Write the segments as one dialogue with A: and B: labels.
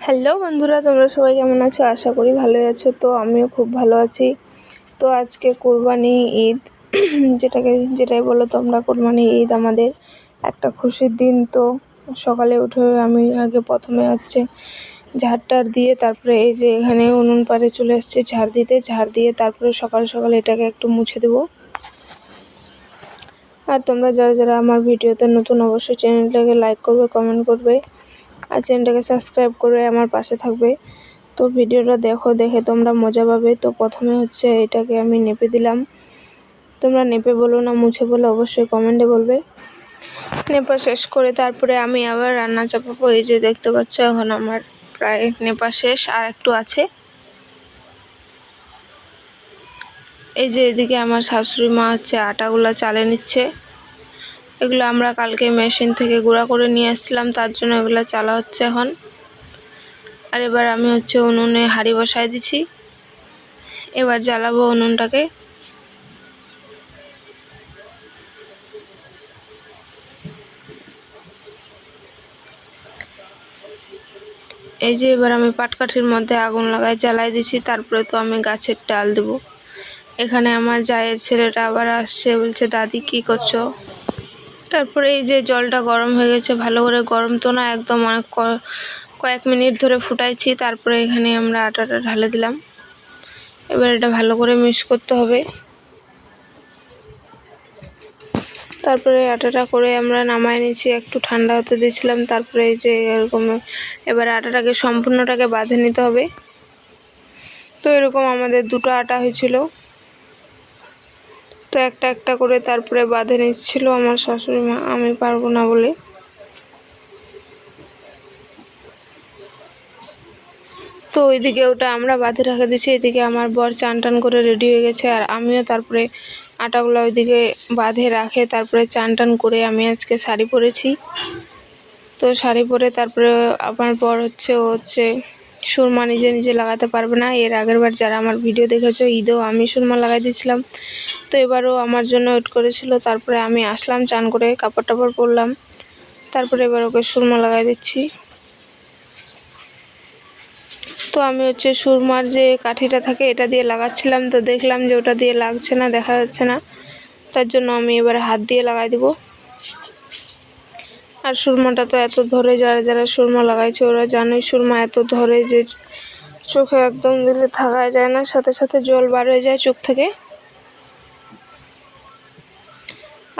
A: Hello বন্ধুরা, তোমরা সবাই কেমন আছো? আশা করি ভালোই আছো। তো আমিও খুব ভালো আছি। তো আজকে কোরবানি ঈদ। যেটাকে, যেটাই বলো তোমরা, কোরবানি ঈদ আমাদের একটা খুশির দিন। তো সকালে উঠে আমি আগে প্রথমে হচ্ছে ঝাড় ঝাড়টার দিয়ে তারপরে এই যে এখানে উনুন পাড়ে চলে এসেছি ঝাড় দিতে। ঝাড় দিয়ে তারপরে সকাল সকাল এটাকে একটু মুছে দেবো। আর তোমরা যারা যারা আমার ভিডিওতে নতুন, অবশ্যই চ্যানেলটাকে লাইক করবে, কমেন্ট করবে। আর চ্যানেলটাকে সাবস্ক্রাইব করে আমার পাশে থাকবে। তো ভিডিওটা দেখো, দেখে তোমরা মজা পাবে। তো প্রথমে হচ্ছে এটাকে আমি নেপে দিলাম। তোমরা নেপে বলো না মুছে বলো, অবশ্যই কমেন্টে বলবে। নেপা শেষ করে তারপরে আমি আবার রান্না চাপাবো। এই যে দেখতে পাচ্ছ, এখন আমার প্রায় নেপা শেষ আর একটু আছে। এই যে এদিকে আমার শাশুড়ি মা হচ্ছে আটাগুলো চালে নিচ্ছে। এগুলো আমরা কালকে মেশিন থেকে গুঁড়া করে নিয়ে আসছিলাম, তার জন্য এগুলো চালা হচ্ছে এখন। আর এবার আমি হচ্ছে উনুনে হাঁড়ি বসাই দিছি। এবার জ্বালাবো উনুনটাকে। এই যে এবার আমি পাটকাঠির মধ্যে আগুন লাগাই জ্বালাই দিছি, তারপরে তো আমি গাছের ডাল দেবো। এখানে আমার জায়ের ছেলেটা আবার আসছে, বলছে, দাদি, কি করছ? তারপরে এই যে জলটা গরম হয়ে গেছে, ভালো করে গরম তো না, একদম অনেক কয়েক মিনিট ধরে ফুটাইছি, তারপরে এখানে আমরা আটাটা ঢালে দিলাম। এবার এটা ভালো করে মিক্স করতে হবে। তারপরে আটাটা করে আমরা নামাই নিয়েছি, একটু ঠান্ডা হতে দিয়েছিলাম, তারপরে এই যে এরকম, এবার আটাটাকে সম্পূর্ণটাকে বাঁধে নিতে হবে। তো এরকম আমাদের দুটো আটা হয়েছিল। একটা একটা করে তারপরে বাঁধে নিচ্ছিল আমার শাশুড়ি মা, আমি পারব না বলে। তো ওইদিকে ওটা আমরা বাঁধে রাখে দিচ্ছি এদিকে আমার বর চান টান করে রেডি হয়ে গেছে, আর আমিও তারপরে আটাগুলো ওইদিকে বাঁধে রাখে, তারপরে চান টান করে আমি আজকে শাড়ি পরেছি। তো শাড়ি পরে তারপরে আমার বর হচ্ছে, ও হচ্ছে সুরমা নিজে নিজে লাগাতে পারবে না। এর আগের বার যারা আমার ভিডিও দেখেছ, ঈদেও আমি সুরমা লাগাই দিয়েছিলাম। তো এবারও আমার জন্য ওয়েট করেছিল। তারপরে আমি আসলাম, চান করে কাপড় টাপড় পরলাম। তারপরে এবার ওকে সুরমা লাগাই দিচ্ছি। তো আমি হচ্ছে সুরমার যে কাঠিটা থাকে, এটা দিয়ে লাগাচ্ছিলাম। তো দেখলাম যে ওটা দিয়ে লাগছে না, দেখা যাচ্ছে না। তার জন্য আমি এবার হাত দিয়ে লাগাই দিব। আর সুরমাটা তো এত ধরে যারা যারা সুরমা লাগাইছে, ওরা জানোই সুরমা এত ধরে যে চোখে একদম দিলে থাকা যায় না, সাথে সাথে জল বার হয়ে যায় চোখ থেকে।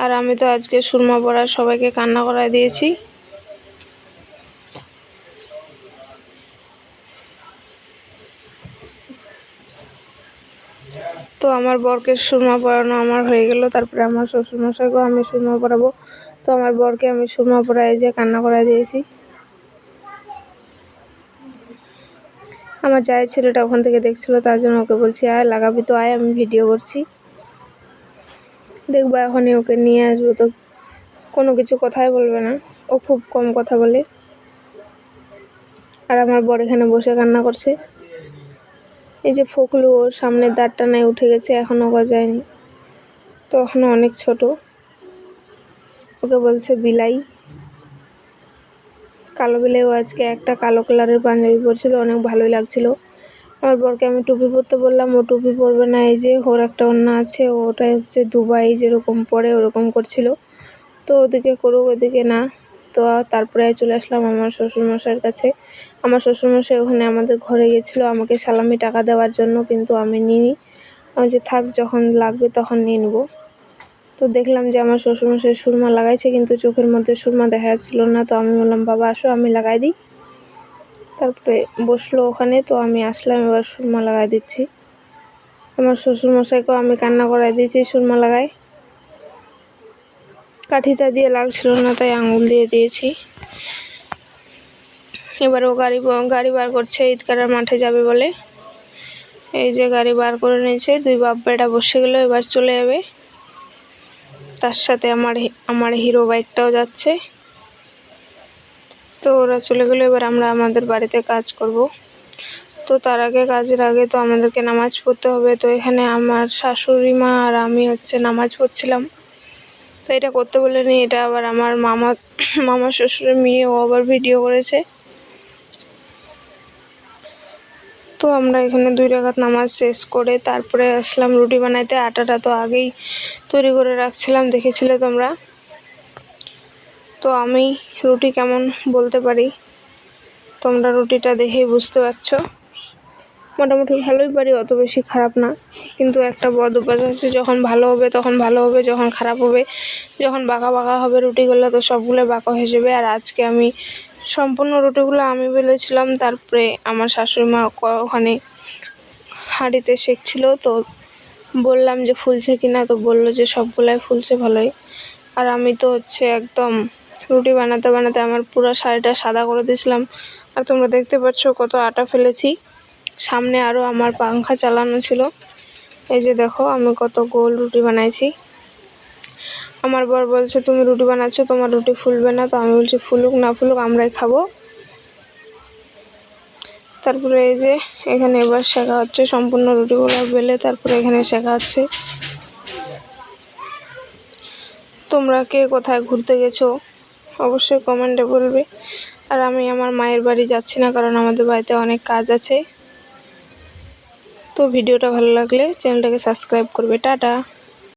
A: আর আমি তো আজকে সুরমা পড়া সবাইকে কান্না করায় দিয়েছি। তো আমার বরকে সুরমা পড়ানো আমার হয়ে গেল, তারপরে আমার শ্বশুরমশাইকেও আমি সুরমা পড়াবো। তো আমার বরকে আমি সুরমা পড়াই যে কান্না করাই দিয়েছি। আমার যায় ছেলেটা ওখান থেকে দেখছিল, তার জন্য ওকে বলছি, আয়, লাগাবি তো, আয়, আমি ভিডিও করছি। দেখব, এখনই ওকে নিয়ে আসব তো, কোনো কিছু কথাই বলবে না। ও খুব কম কথা বলে। আর আমার বর এখানে বসে কান্না করছে। এই যে ফকলু, ওর সামনের দাঁড়টা নাই, উঠে গেছে এখনও গজায়নি। তো এখনও অনেক ছোট। ওকে বলছে, বিলাই। কালো ও আজকে একটা কালো কালারের পাঞ্জাবি পরছিল, অনেক ভালোই লাগছিল। আমার বরকে আমি টুপি পরতে বললাম, ও টুপি পরবে না, এই যে ওর একটা অন্য আছে, ওটা হচ্ছে দুবাই যেরকম পরে ওরকম করছিল। তো ওদিকে করুক, ওদিকে না। তো তারপরে চলে আসলাম আমার শ্বশুরমশাইয়ের কাছে। আমার শ্বশুরমশাই ওখানে আমাদের ঘরে গেছিল আমাকে সালামি টাকা দেওয়ার জন্য, কিন্তু আমি নিই আমি যে থাক, যখন লাগবে তখন নিয়ে নেব। তো দেখলাম যে আমার শ্বশুরমশাই সুরমা লাগাইছে, কিন্তু চোখের মধ্যে সুরমা দেখা যাচ্ছিল না। তো আমি বললাম, বাবা, আসো, আমি লাগাই দিই। তারপরে বসল ওখানে, তো আমি আসলাম, এবার সুরমা লাগাই দিচ্ছি। আমার শ্বশুরমশাইকেও আমি কান্না করাই দিয়েছি, সুরমা লাগাই। কাঠিটা দিয়ে লাগছিল না, তাই আঙুল দিয়ে দিয়েছি। এবার ও গাড়ি গাড়ি বার করছে ঈদগাড়ার মাঠে যাবে বলে। এই যে গাড়ি বার করে নিয়েছে, দুই বাপ বেটা বসে গেলো, এবার চলে যাবে। তার সাথে আমার আমার হিরো বাইকটাও যাচ্ছে। তো ওরা চলে গেলো, এবার আমরা আমাদের বাড়িতে কাজ করব। তো তার আগে, কাজের আগে তো আমাদেরকে নামাজ পড়তে হবে। তো এখানে আমার শাশুড়ি মা আর আমি হচ্ছে নামাজ পড়ছিলাম। তো এটা করতে বলেনি, এটা আবার আমার মামা মামা শ্বশুরের মেয়ে, ও আবার ভিডিও করেছে। তো আমরা এখানে দুই রাকাত নামাজ শেষ করে তারপরে আসলাম রুটি বানাইতে, আটাটা তো আগেই তৈরি করে রাখছিলাম, দেখেছিলে তোমরা? তো আমি রুটি কেমন বলতে পারি? তোমরা রুটিটা দেখেই বুঝতে পারছ। মোটামুটি ভালোই পারি, অত বেশি খারাপ না। কিন্তু একটা বদ অভ্যাস আছে, যখন ভালো হবে তখন ভালো হবে, যখন খারাপ হবে, যখন বাঁকা বাঁকা হবে রুটিগুলো, তো সবগুলো বাঁকা হয়ে যাবে। আর আজকে আমি সম্পূর্ণ রুটিগুলো আমি বেলেছিলাম, তারপরে আমার শাশুড়ি মা ক- ওখানে হাঁড়িতে শেখছিল তো বললাম যে ফুলছে কিনা, তো বলল যে সবগুলাই ফুলছে ভালোই। আর আমি তো হচ্ছে একদম রুটি বানাতে বানাতে আমার পুরো শাড়িটা সাদা করে দিয়েছিলাম। আর তোমরা দেখতে পাচ্ছ কত আটা ফেলেছি। সামনে আরও আমার পাংখা চালানো ছিল। এই যে দেখো, আমি কত গোল রুটি বানাইছি। আমার বর বলছে, তুমি রুটি বানাচ্ছ, তোমার রুটি ফুলবে না। তো আমি বলছি, ফুলুক না ফুলুক, আমরাই খাব। তারপরে এই যে এখানে এবার শেখা হচ্ছে, সম্পূর্ণ রুটিগুলো বেলে তারপরে এখানে শেখা হচ্ছে। তোমরা কে কোথায় ঘুরতে গেছো, অবশ্যই কমেন্টে বলবে। আর আমি আমার মায়ের বাড়ি যাচ্ছি না, কারণ আমাদের বাড়িতে অনেক কাজ আছে। তো ভিডিওটা ভালো লাগলে চ্যানেলটাকে সাবস্ক্রাইব করবে। টাটা।